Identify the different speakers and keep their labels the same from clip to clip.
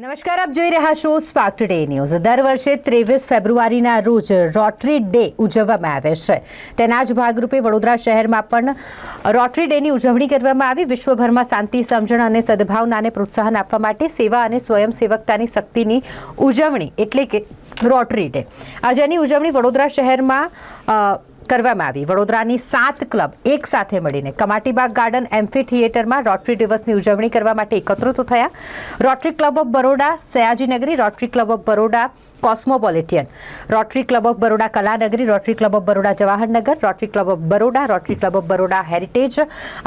Speaker 1: નમસ્કાર, આપ જોઈ રહ્યા છો સ્પાર્ક ટુડે ન્યૂઝ દર વર્ષે ત્રેવીસ ફેબ્રુઆરીના રોજ રોટરી ડે ઉજવવામાં આવે છે. તેના જ ભાગરૂપે વડોદરા શહેરમાં પણ રોટરી ડેની ઉજવણી કરવામાં આવી. વિશ્વભરમાં શાંતિ, સમજણ અને સદભાવનાને પ્રોત્સાહન આપવા માટે સેવા અને સ્વયંસેવકતાની શક્તિની ઉજવણી એટલે કે રોટરી ડે આ જેની ઉજવણી વડોદરા શહેરમાં કરવામાં આવી. વડોદરાની સાત ક્લબ એક સાથે મળીને કમાટીબાગ ગાર્ડન, એમ્ફી થિયેટરમાં રોટરી દિવસની ઉજવણી કરવા માટે એકત્રિત થયા. Rotary club of Baroda, Sayajinagari, rotary club of Baroda, cosmopolitan. Rotary club of Baroda, Kalanagari, rotary club of Baroda, Jawaharnagar, rotary club of Baroda, rotary club of Baroda, heritage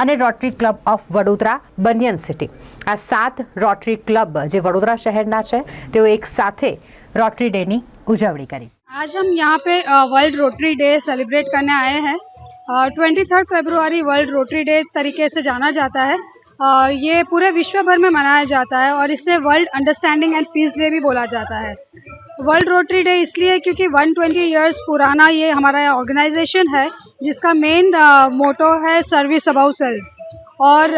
Speaker 1: અને rotary club of Vadodara, banyan city. આ સાત rotary club જે વડોદરા શહેરના છે, તેઓ એક સાથે rotary ડેની ઉજવણી કરી.
Speaker 2: आज हम यहाँ पे वर्ल्ड रोटरी डे सेलिब्रेट करने आए हैं। Twenty third February world rotary day तरीके से जाना जाता है। अ, ये पूरे विश्व भर में मनाया जाता है और इसे world understanding and peace day भी बोला जाता है। वर्ल्ड रोटरी डे इसलिए क्योंकि 120 ट्वेंटी ईयर्स पुराना ये हमारा ऑर्गेनाइजेशन है जिसका मेन मोटो है सर्विस अबाउ सेल्फ और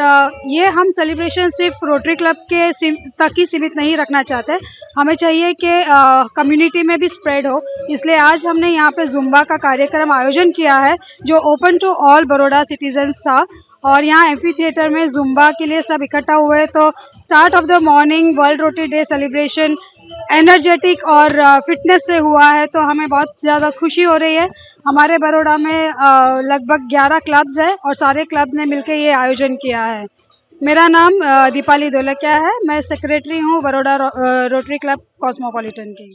Speaker 2: ये हम सेलिब्रेशन सिर्फ़ रोटरी क्लब के तक ही सीमित नहीं रखना चाहते। हमें चाहिए कि कम्युनिटी में भी स्प्रेड हो। इसलिए आज हमने यहाँ पे जुम्बा का कार्यक्रम आयोजन किया है, जो open to all Baroda citizens था। और यहाँ एम्फी थिएटर में जुम्बा के लिए सब इकट्ठा हुए। तो start of the morning world rotary day celebration energetic और फिटनेस से हुआ है। तो हमें बहुत ज़्यादा खुशी हो रही है। हमारे बड़ोड़ा में लगभग 11 क्लब्स हैं और सारे क्लब्स ने मिलकर ये आयोजन किया है। मेरा नाम दीपाली दोलकिया है। मैं सेक्रेटरी हूँ बड़ोड़ा रोटरी क्लब कॉस्मोपॉलिटन की।